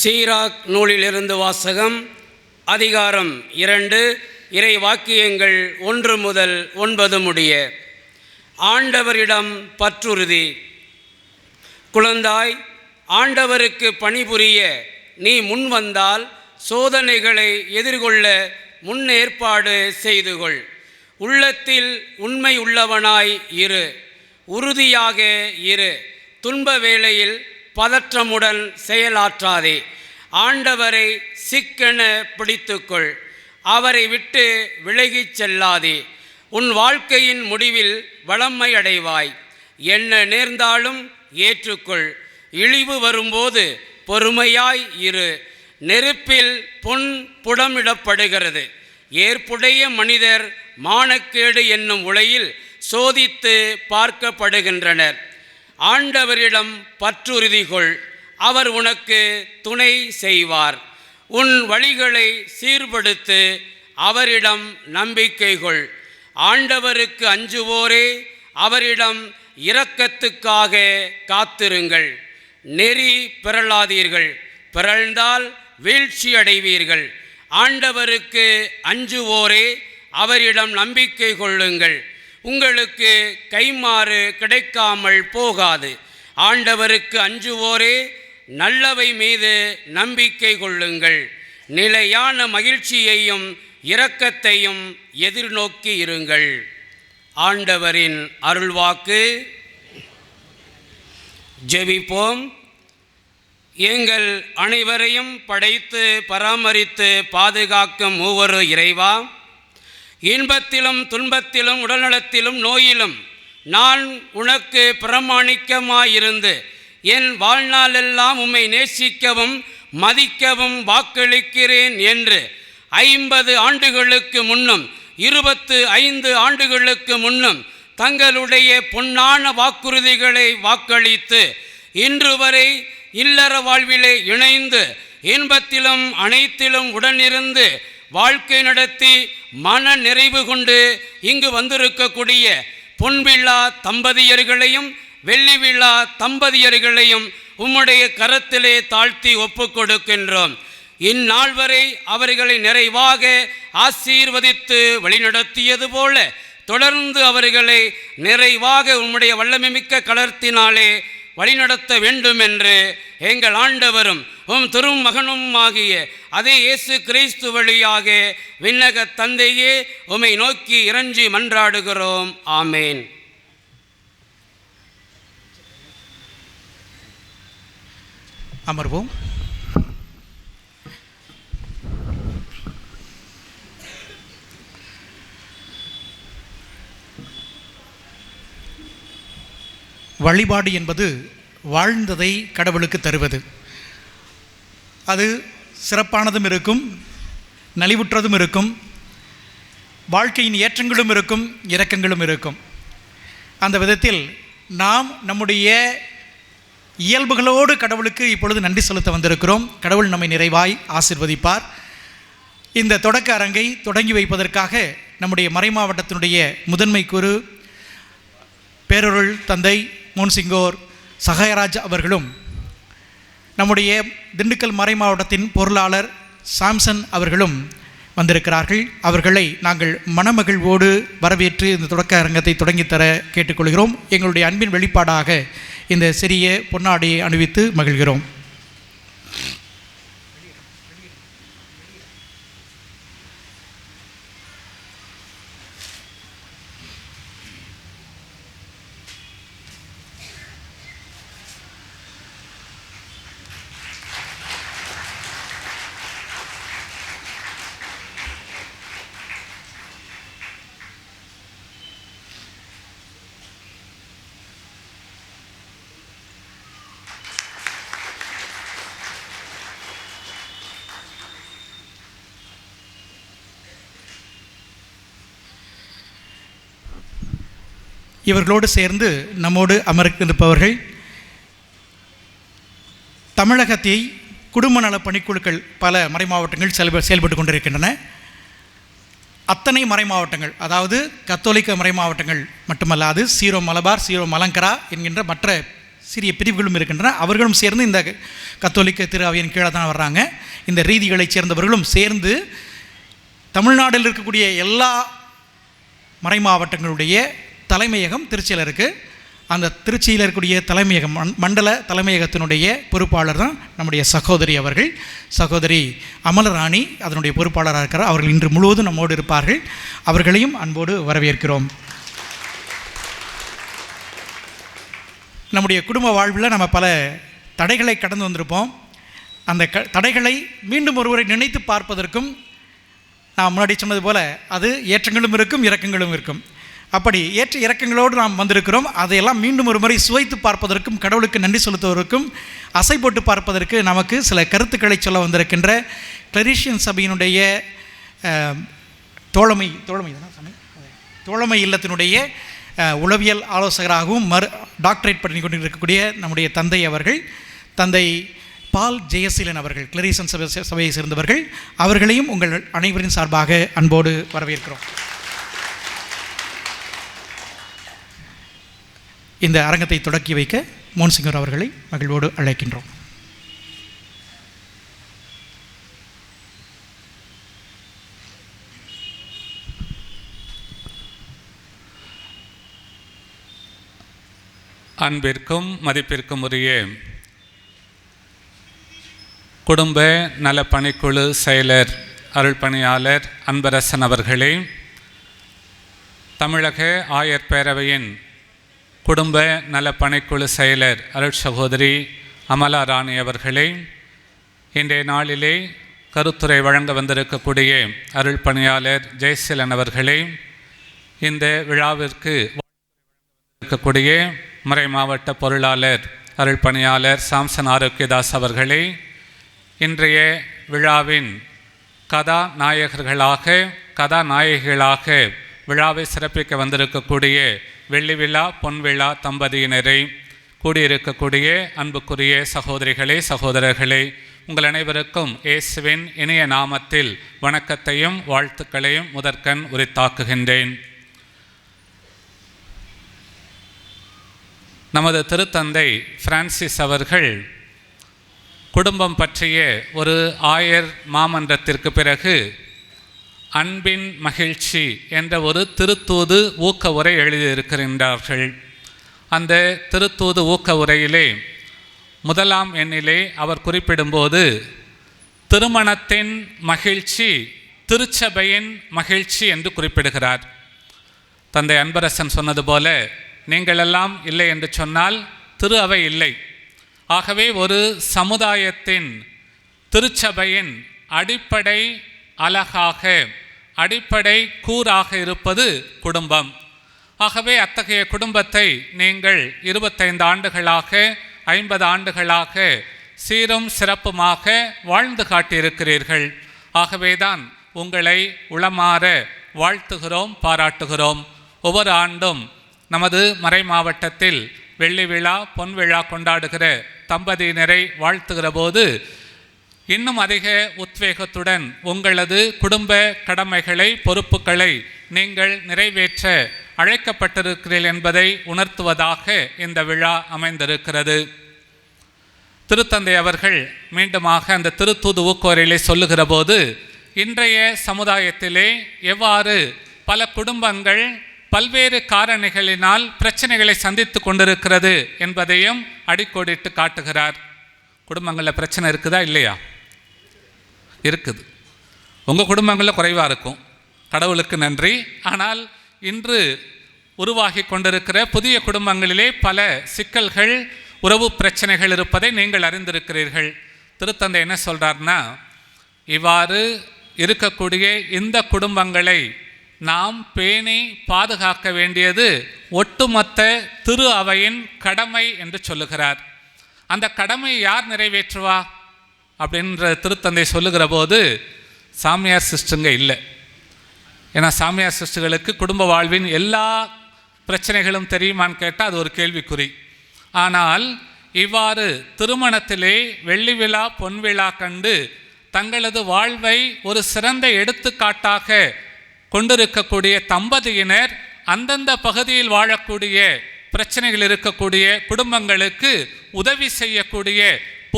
சீராக் நூலிலிருந்து வாசகம் அதிகாரம் இரண்டு இறை வாக்கியங்கள் ஒன்று முதல் ஒன்பது முடிய. ஆண்டவரிடம் பற்றுறுதி. குழந்தாய் ஆண்டவருக்கு பணிபுரிய நீ முன் வந்தால் சோதனைகளை எதிர்கொள்ள முன்னேற்பாடு செய்து கொள் உள்ளத்தில் உண்மை உள்ளவனாய் இரு உறுதியாக இரு. துன்ப வேளையில் பதற்றமுடன் செயலாற்றாதே. ஆண்டவரை சிக்கென பிடித்துக்கொள். அவரை விட்டு விலகிச் செல்லாதே. உன் வாழ்க்கையின் முடிவில் வளமை அடைவாய். என்ன நேர்ந்தாலும் ஏற்றுக்கொள். இழிவு வரும்போது பொறுமையாய் இரு. நெருப்பில் பொன் புடமிடப்படுகிறது. ஏற்புடைய மனிதர் மானக்கேடு என்னும் உலையில் சோதித்து பார்க்கப்படுகின்றனர். ஆண்டவரிடம் பற்றுறுதி கொள் அவர் உனக்கு துணை செய்வார். உன் வழிகளை சீர்படுத்து அவரிடம் நம்பிக்கை கொள் ஆண்டவருக்கு அஞ்சுவோரே அவரிடம் இரக்கத்துக்காக காத்திருங்கள். நெறி பிறளாதீர்கள் பிறழ்ந்தால் வீழ்ச்சி அடைவீர்கள். ஆண்டவருக்கு அஞ்சுவோரே அவரிடம் நம்பிக்கை கொள்ளுங்கள். உங்களுக்கு கைமாறு கிடைக்காமல் போகாது. ஆண்டவருக்கு அஞ்சுவோரே நல்லவை மீது நம்பிக்கை கொள்ளுங்கள். நிலையான மகிழ்ச்சியையும் இரக்கத்தையும் எதிர்நோக்கி இருங்கள். ஆண்டவரின் அருள்வாக்கு. ஜெபிப்போம். எங்கள் அனைவரையும் படைத்து பராமரித்து பாதுகாக்கும் மூவரு இறைவா. இன்பத்திலும் துன்பத்திலும் உடல்நலத்திலும் நோயிலும் நான் உனக்கு பிரமாணிக்கமாயிருந்து என் வாழ்நாளெல்லாம் உம்மை நேசிக்கவும் மதிக்கவும் வாக்களிக்கிறேன் என்று ஐம்பது ஆண்டுகளுக்கு முன்னும் இருபத்து ஐந்து ஆண்டுகளுக்கு முன்னும் தங்களுடைய பொன்னான வாக்குறுதிகளை வாக்களித்து இன்று வரை இல்லற வாழ்விலே இணைந்து இன்பத்திலும் அனைத்திலும் உடனிருந்து வாழ்க்கை நடத்தி மன நிறைவு கொண்டு இங்கு வந்திருக்கக்கூடிய பொன்விழா தம்பதியர்களையும் வெள்ளி விழா தம்பதியர்களையும் உம்முடைய கரத்திலே தாழ்த்தி ஒப்பு கொடுக்கின்றோம் இந்நாள் வரை அவர்களை நிறைவாக ஆசீர்வதித்து வழிநடத்தியது போல தொடர்ந்து அவர்களை நிறைவாக உம்முடைய வல்லமைமிக்க கலர்த்தினாலே வழிநடத்த வேண்டும் என்று எங்கள் ஆண்டவரும் உம் திரும் மகனும் ஆகிய அதே இயேசு கிறிஸ்து வழியாக விண்ணக தந்தையே உம்மை நோக்கி இறஞ்சி மன்றாடுகிறோம். ஆமேன். அமர்வோம். வழிபாடு என்பது வாழ்ந்ததை கடவுளுக்கு தருவது. அது சிறப்பானதும் இருக்கும் நலிவுற்றதும் இருக்கும் வாழ்க்கையின் ஏற்றங்களும் இருக்கும் இரக்கங்களும் இருக்கும். அந்த விதத்தில் நாம் நம்முடைய இயல்புகளோடு கடவுளுக்கு இப்பொழுது நன்றி செலுத்த வந்திருக்கிறோம். கடவுள் நம்மை நிறைவாய் ஆசிர்வதிப்பார். இந்த தொடக்க அரங்கை தொடங்கி வைப்பதற்காக நம்முடைய மறைமாவட்டத்தினுடைய முதன்மை குரு பேரொருள் தந்தை மோன்சிங்கோர் சகாயராஜ் அவர்களும் நம்முடைய திண்டுக்கல் மறை மாவட்டத்தின் பொருளாளர் சாம்சன் அவர்களும் வந்திருக்கிறார்கள். அவர்களை நாங்கள் மனமகிழ்வோடு வரவேற்று இந்த தொடக்க அரங்கத்தை தொடங்கித்தர கேட்டுக்கொள்கிறோம். எங்களுடைய அன்பின் வெளிப்பாடாக இந்த சிறிய பொன்னாடியை அணிவித்து மகிழ்கிறோம். இவர்களோடு சேர்ந்து நம்மோடு அமர்ந்திருப்பவர்கள் தமிழகத்தை குடும்ப நல பணிக்குழுக்கள் பல மறைமாவட்டங்கள் செயல்ப செயல்பட்டு கொண்டிருக்கின்றன. அத்தனை மறை மாவட்டங்கள் அதாவது கத்தோலிக்க மறை மாவட்டங்கள் மட்டுமல்லாது சீரோ மலபார் சீரோ மலங்கரா என்கின்ற மற்ற சிறிய பிரிவுகளும் இருக்கின்றன. அவர்களும் சேர்ந்து இந்த கத்தோலிக்க திரு அவையின் கீழே தான் வர்றாங்க. இந்த ரீதிகளைச் சேர்ந்தவர்களும் சேர்ந்து தமிழ்நாட்டில் இருக்கக்கூடிய எல்லா மறை மாவட்டங்களுடைய தலைமையகம் திருச்சியில் இருக்குது அந்த திருச்சியில் இருக்கக்கூடிய தலைமையகம் மண்டல தலைமையகத்தினுடைய பொறுப்பாளர் தான் நம்முடைய சகோதரி அவர்கள். சகோதரி அமலராணி அதனுடைய பொறுப்பாளராக இருக்கிறார். அவர்கள் இன்று முழுவதும் நம்மோடு இருப்பார்கள். அவர்களையும் அன்போடு வரவேற்கிறோம். நம்முடைய குடும்ப வாழ்வில் நம்ம பல தடைகளை கடந்து வந்திருப்போம். அந்த க தடைகளை மீண்டும் ஒருவரை நினைத்து பார்ப்பதற்கும் நான் முன்னாடி சொன்னது போல் அது ஏற்றங்களும் இருக்கும் இறக்கங்களும் இருக்கும். அப்படி ஏற்ற இறக்கங்களோடு நாம் வந்திருக்கிறோம். அதையெல்லாம் மீண்டும் ஒரு முறை சுவைத்து பார்ப்பதற்கும் கடவுளுக்கு நன்றி செலுத்துவதற்கும் அசை போட்டு பார்ப்பதற்கு நமக்கு சில கருத்துக்களை சொல்ல வந்திருக்கின்ற கிளரிஷியன் சபையினுடைய தோழமை தோழமை தானே தோழமை இல்லத்தினுடைய உளவியல் ஆலோசகராகவும் மறு டாக்டரேட் பண்ணி கொண்டு இருக்கக்கூடிய நம்முடைய தந்தை அவர்கள் தந்தை பால் ஜெயசீலன் அவர்கள் கிளரிசன் சபை சபையை சேர்ந்தவர்கள் அவர்களையும் உங்கள் அனைவரின் சார்பாக அன்போடு வரவேற்கிறோம். இந்த அரங்கத்தை தொடக்கி வைக்க மோன்சிங்கர் அவர்களை மகிழ்வோடு அழைக்கின்றோம். அன்பிற்கும் மதிப்பிற்கும் உரிய குடும்ப நலப்பணிக்குழு செயலர் அருள் பணியாளர் அன்பரசன் அவர்களே தமிழக ஆயர் பேரவையின் குடும்ப நல பணிக்குழு செயலர் அருள் சகோதரி அமலா ராணி அவர்களே இன்றைய நாளிலே கருத்துரை வழங்க வந்திருக்கக்கூடிய அருள் பணியாளர் ஜெயசீலன் அவர்களே இந்த விழாவிற்கு இருக்கக்கூடிய மறை மாவட்ட பொருளாளர் அருள் பணியாளர் சாம்சன் ஆரோக்கியதாஸ் அவர்களே இன்றைய விழாவின் கதாநாயகர்களாக கதாநாயகிகளாக விழாவை சிறப்பிக்க வந்திருக்கக்கூடிய வெள்ளி விழா பொன் விழா தம்பதியினரை கூடியிருக்கக்கூடிய அன்புக்குரிய சகோதரிகளே சகோதரர்களே உங்கள் அனைவருக்கும் இயேசுவின் இணைய நாமத்தில் வணக்கத்தையும் வாழ்த்துக்களையும் முதற்கண் உரித்தாக்குகின்றேன். நமது திருத்தந்தை பிரான்சிஸ் அவர்கள் குடும்பம் பற்றிய ஒரு ஆயர் மாமன்றத்திற்கு பிறகு அன்பின் மகிழ்ச்சி என்ற ஒரு திருத்தூது ஊக்க உரை எழுதியிருக்கின்றார்கள். அந்த திருத்தூது ஊக்க உரையிலே முதலாம் எண்ணிலே அவர் குறிப்பிடும்போது திருமணத்தின் மகிழ்ச்சி திருச்சபையின் மகிழ்ச்சி என்று குறிப்பிடுகிறார். தந்தை அன்பரசன் சொன்னது போல நீங்களெல்லாம் இல்லை என்று சொன்னால் திரு அவை இல்லை. ஆகவே ஒரு சமுதாயத்தின் திருச்சபையின் அடிப்படை அழகாக அடிப்படை கூறாக இருப்பது குடும்பம். ஆகவே அத்தகைய குடும்பத்தை நீங்கள் இருபத்தைந்து ஆண்டுகளாக ஐம்பது ஆண்டுகளாக சீரும் சிறப்புமாக வாழ்ந்து காட்டியிருக்கிறீர்கள். ஆகவேதான் உங்களை உளமாற வாழ்த்துகிறோம் பாராட்டுகிறோம். ஒவ்வொரு ஆண்டும் நமது மறை மாவட்டத்தில் வெள்ளி விழா பொன் விழா கொண்டாடுகிற தம்பதியினரை வாழ்த்துகிற போது இன்னும் அதிக உத்வேகத்துடன் உங்களது குடும்ப கடமைகளை பொறுப்புகளை நீங்கள் நிறைவேற்ற அழைக்கப்பட்டிருக்கிறீர்கள் என்பதை உணர்த்துவதாக இந்த விழா அமைந்திருக்கிறது. திருத்தந்தை அவர்கள் மீண்டுமாக அந்த திருத்தூது ஊக்குவரையிலே சொல்லுகிற போது இன்றைய சமுதாயத்திலே எவ்வாறு பல குடும்பங்கள் பல்வேறு காரணிகளினால் பிரச்சனைகளை சந்தித்து கொண்டிருக்கிறது என்பதையும் அடிக்கோடிட்டு காட்டுகிறார். குடும்பங்களில் பிரச்சனை இருக்குதா இல்லையா? இருக்குது. உங்கள் குடும்பங்களில் குறைவாக இருக்கும். கடவுளுக்கு நன்றி. ஆனால் இன்று உருவாகி கொண்டிருக்கிற புதிய குடும்பங்களிலே பல சிக்கல்கள் உறவு பிரச்சனைகள் இருப்பதை நீங்கள் அறிந்திருக்கிறீர்கள். திருத்தந்தை என்ன சொல்கிறார்னா இவ்வாறு இருக்கக்கூடிய இந்த குடும்பங்களை நாம் பேணி பாதுகாக்க வேண்டியது ஒட்டுமொத்த திரு அவையின் கடமை என்று சொல்லுகிறார். அந்த கடமை யார் நிறைவேற்றுவா? அப்படின்ற திருத்தந்தை சொல்லுகிற போது சாமியார் சிஸ்டருங்க இல்லை. ஏன்னா சாமியார் சிஸ்டர்களுக்கு குடும்ப வாழ்வின் எல்லா பிரச்சனைகளும் தெரியுமான்னு கேட்டால் அது ஒரு கேள்விக்குறி. ஆனால் இவ்வாறு திருமணத்திலே வெள்ளி விழா பொன் விழா கண்டு தங்களது வாழ்வை ஒரு சிறந்த எடுத்துக்காட்டாக கொண்டிருக்கக்கூடிய தம்பதியினர் அந்தந்த பகுதியில் வாழக்கூடிய பிரச்சனைகள் இருக்கக்கூடிய குடும்பங்களுக்கு உதவி செய்யக்கூடிய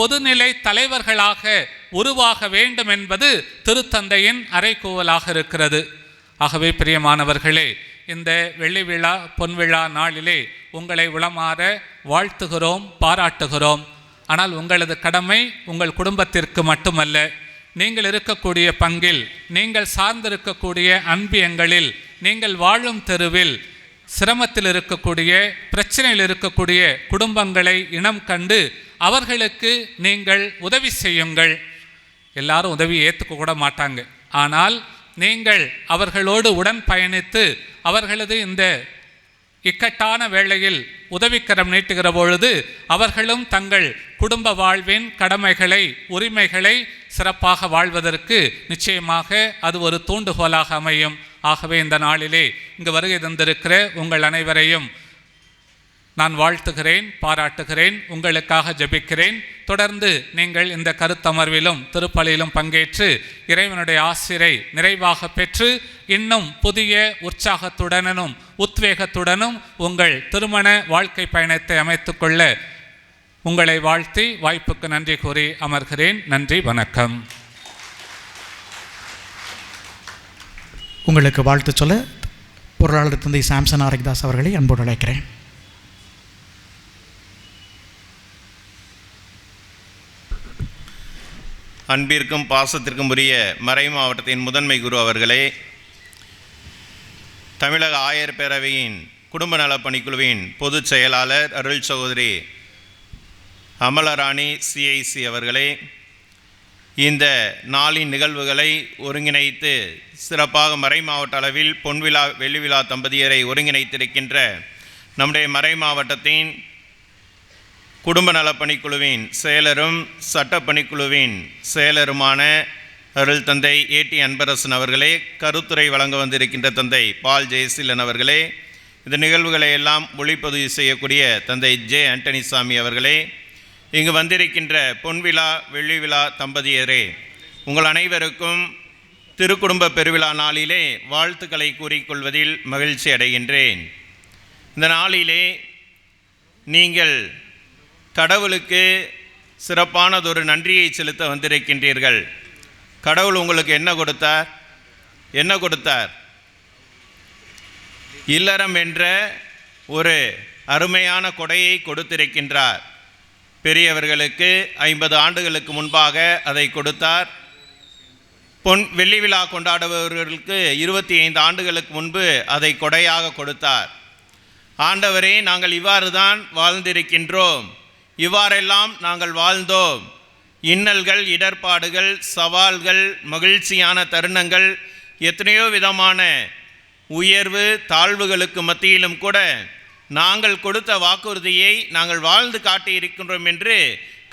பொதுநிலை தலைவர்களாக உருவாக வேண்டும் என்பது திருத்தந்தையின் அறைகூவலாக இருக்கிறது. ஆகவே பிரியமானவர்களே இந்த வெள்ளி விழா பொன்விழா நாளிலே உங்களை உளமாற வாழ்த்துகிறோம் பாராட்டுகிறோம். ஆனால் உங்களது கடமை உங்கள் குடும்பத்திற்கு மட்டுமல்ல. நீங்கள் இருக்கக்கூடிய பங்கில் நீங்கள் சார்ந்திருக்கக்கூடிய அன்பியங்களில் நீங்கள் வாழும் தெருவில் சிரமத்தில் இருக்கக்கூடிய பிரச்சனையில் இருக்கக்கூடிய குடும்பங்களை இனம் கண்டு அவர்களுக்கு நீங்கள் உதவி செய்யுங்கள். எல்லாரும் உதவி ஏற்றுக்க கூட மாட்டாங்க. ஆனால் நீங்கள் அவர்களோடு உடன் பயணித்து அவர்களது இந்த இக்கட்டான வேளையில் உதவிக்கரம் நீட்டுகிற பொழுது அவர்களும் தங்கள் குடும்ப வாழ்வின் கடமைகளை உரிமைகளை சிறப்பாக வாழ்வதற்கு நிச்சயமாக அது ஒரு தூண்டுகோலாக அமையும். ஆகவே இந்த நாளிலே இங்கு வருகை தந்திருக்கிற உங்கள் அனைவரையும் நான் வாழ்த்துகிறேன் பாராட்டுகிறேன் உங்களுக்காக ஜெபிக்கிறேன். தொடர்ந்து நீங்கள் இந்த கருத்தமர்விலும் திருப்பலியிலும் பங்கேற்று இறைவனுடைய ஆசிரை நிறைவாக பெற்று இன்னும் புதிய உற்சாகத்துடனும் உத்வேகத்துடனும் உங்கள் திருமண வாழ்க்கை பயணத்தை அமைத்துக்கொள்ள உங்களை வாழ்த்தி வாய்ப்புக்கு நன்றி கூறி அமர்கிறேன். நன்றி வணக்கம். உங்களுக்கு வாழ்த்து சொல்ல பொருளாளர் தந்தை சாம்சன் ஆரக்தாஸ் அவர்களை அன்போடு அழைக்கிறேன். அன்பிற்கும் பாசத்திற்கும் உரிய மறை மாவட்டத்தின் முதன்மை குரு அவர்களே தமிழக ஆயர் பேரவையின் குடும்ப நலப் பணிக்குழுவின் பொதுச் செயலாளர் அருள் சகோதரி அமலராணி சிஐசி அவர்களே இந்த நாளின் நிகழ்வுகளை ஒருங்கிணைத்து சிறப்பாக மறை மாவட்ட அளவில் பொன்விழா வெள்ளி விழா தம்பதியரை ஒருங்கிணைத்திருக்கின்ற நம்முடைய மறை மாவட்டத்தின் குடும்ப நலப்பணிக்குழுவின் செயலரும் சட்டப்பணிக்குழுவின் செயலருமான அருள் தந்தை ஏடி அன்பரசன் அவர்களே கருத்துரை வழங்க வந்திருக்கின்ற தந்தை பால் ஜெயசீலன் அவர்களே இந்த நிகழ்வுகளை எல்லாம் ஒளிப்பதிவு செய்யக்கூடிய தந்தை ஜே ஆண்டனிசாமி அவர்களே இங்கு வந்திருக்கின்ற பொன்விழா வெள்ளி விழா தம்பதியரே உங்கள் அனைவருக்கும் திருக்குடும்ப பெருவிழா நாளிலே வாழ்த்துக்களை கூறிக்கொள்வதில் மகிழ்ச்சி அடைகின்றேன். இந்த நாளிலே நீங்கள் கடவுளுக்கு சிறப்பானதொரு நன்றியை செலுத்த வந்திருக்கின்றீர்கள். கடவுள் உங்களுக்கு என்ன கொடுத்தார்? என்ன கொடுத்தார்? இல்லறம் என்ற ஒரு அருமையான கொடையை கொடுத்திருக்கின்றார். பெரியவர்களுக்கு ஐம்பது ஆண்டுகளுக்கு முன்பாக அதை கொடுத்தார். பொன் வெள்ளி விழா கொண்டாடுபவர்களுக்கு இருபத்தி ஐந்து ஆண்டுகளுக்கு முன்பு அதை கொடையாக கொடுத்தார். ஆண்டவரே நாங்கள் இவ்வாறு தான் வாழ்ந்திருக்கின்றோம். இவ்வாறெல்லாம் நாங்கள் வாழ்ந்தோம். இன்னல்கள் இடர்பாடுகள் சவால்கள் மகிழ்ச்சியான தருணங்கள் எத்தனையோ விதமான உயர்வு தாழ்வுகளுக்கு மத்தியிலும் கூட நாங்கள் கொடுத்த வாக்குறுதியை நாங்கள் வாழ்ந்து காட்டியிருக்கின்றோம் என்று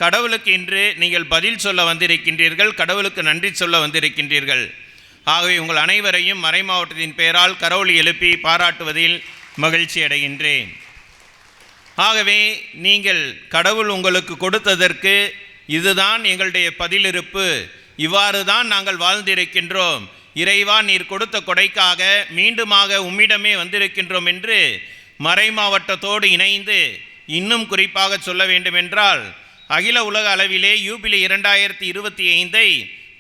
கடவுளுக்கு இன்று நீங்கள் பதில் சொல்ல வந்திருக்கின்றீர்கள் கடவுளுக்கு நன்றி சொல்ல வந்திருக்கின்றீர்கள். ஆகவே உங்கள் அனைவரையும் மறை மாவட்டத்தின் பெயரால் கரவுளி எழுப்பி பாராட்டுவதில் மகிழ்ச்சி அடைகின்றேன் ஆகவே நீங்கள் கடவுள் உங்களுக்கு கொடுத்ததற்கு இதுதான் எங்களுடைய பதிலிருப்பு. இவ்வாறு தான் நாங்கள் வாழ்ந்திருக்கின்றோம். இறைவா நீர் கொடுத்த கொடைக்காக மீண்டுமாக உம்மிடமே வந்திருக்கின்றோம் என்று மறை மாவட்டத்தோடு இணைந்து இன்னும் குறிப்பாக சொல்ல வேண்டுமென்றால் அகில உலக அளவிலே யூபிலி இரண்டாயிரத்தி இருபத்தி ஐந்தை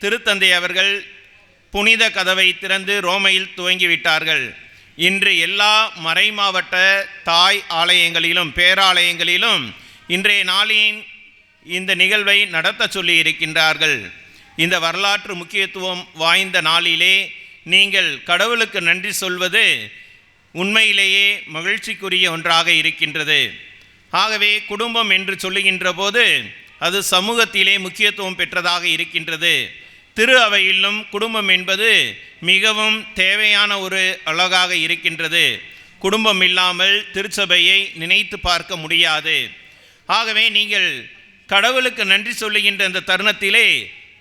திருத்தந்தை அவர்கள் புனித கதவை திறந்து ரோமையில் துவங்கிவிட்டார்கள். இன்று எல்லா மறைமாவட்ட தாய் ஆலயங்களிலும் பேராலயங்களிலும் இன்றைய நாளின் இந்த நிகழ்வை நடத்த சொல்லி இருக்கின்றார்கள். இந்த வரலாற்று முக்கியத்துவம் வாய்ந்த நாளிலே நீங்கள் கடவுளுக்கு நன்றி சொல்வது உண்மையிலேயே மகிழ்ச்சிக்குரிய ஒன்றாக இருக்கின்றது. ஆகவே குடும்பம் என்று சொல்லுகின்ற போது அது சமூகத்திலே முக்கியத்துவம் பெற்றதாக இருக்கின்றது. திரு அவையிலும் குடும்பம் என்பது மிகவும் தேவையான ஒரு அழகாக இருக்கின்றது. குடும்பம் இல்லாமல் திருச்சபையை நினைத்து பார்க்க முடியாது. ஆகவே நீங்கள் கடவுளுக்கு நன்றி சொல்லுகின்ற இந்த தருணத்திலே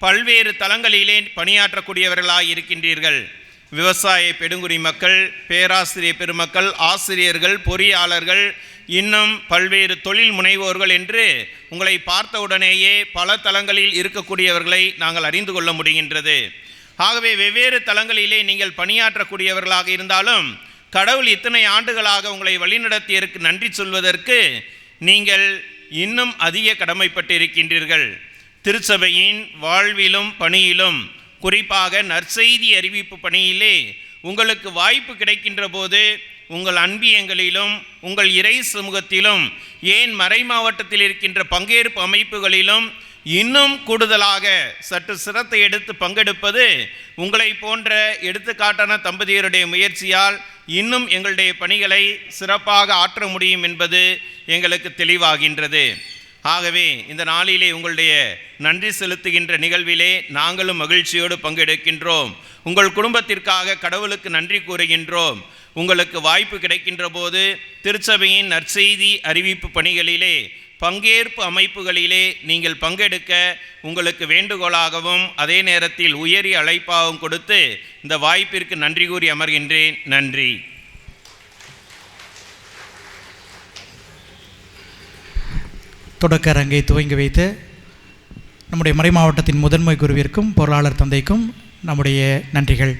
பல்வேறு தளங்களிலே பணியாற்றக்கூடியவர்களாக இருக்கின்றீர்கள் விவசாய பெருங்குடி மக்கள் பேராசிரியர் பெருமக்கள் ஆசிரியர்கள் பொறியாளர்கள் இன்னும் பல்வேறு தொழில் முனைவோர்கள் என்று உங்களை பார்த்தவுடனேயே பல தளங்களில் இருக்கக்கூடியவர்களை நாங்கள் அறிந்து கொள்ள முடிகின்றது. ஆகவே வெவ்வேறு தளங்களிலே நீங்கள் பணியாற்றக்கூடியவர்களாக இருந்தாலும் கடவுள் இத்தனை ஆண்டுகளாக உங்களை வழிநடத்தியதற்கு நன்றி சொல்வதற்கு நீங்கள் இன்னும் அதிக கடமைப்பட்டிருக்கின்றீர்கள். திருச்சபையின் வாழ்விலும் பணியிலும் குறிப்பாக நற்செய்தி அறிவிப்பு பணியிலே உங்களுக்கு வாய்ப்பு கிடைக்கின்ற போது உங்கள் அன்பியங்களிலும் உங்கள் இறை சமூகத்திலும் ஏன் மறை மாவட்டத்தில் இருக்கின்ற பங்கேற்பு அமைப்புகளிலும் இன்னும் கூடுதலாக சற்று சிரத்தை எடுத்து பங்கெடுப்பது உங்களை போன்ற எடுத்துக்காட்டான தம்பதியருடைய முயற்சியால் இன்னும் எங்களுடைய பணிகளை சிறப்பாக ஆற்ற முடியும் என்பது எங்களுக்கு தெளிவாகின்றது. ஆகவே இந்த நாளிலே உங்களுடைய நன்றி செலுத்துகின்ற நிகழ்விலே நாங்களும் மகிழ்ச்சியோடு பங்கெடுக்கின்றோம். உங்கள் குடும்பத்திற்காக கடவுளுக்கு நன்றி கூறுகின்றோம். உங்களுக்கு வாய்ப்பு கிடைக்கின்ற போது திருச்சபையின் நற்செய்தி அறிவிப்பு பணிகளிலே பங்கேற்பு அமைப்புகளிலே நீங்கள் பங்கெடுக்க உங்களுக்கு வேண்டுகோளாகவும் அதே நேரத்தில் உயரிய அழைப்பாகவும் கொடுத்து இந்த வாய்ப்பிற்கு நன்றி கூறி அமர்கின்றேன். நன்றி. தொடக்க அரங்கை துவங்கி வைத்து நம்முடைய மறை மாவட்டத்தின் முதன்மை குருவிற்கும் பொருளாளர் தந்தைக்கும் நம்முடைய நன்றிகள்.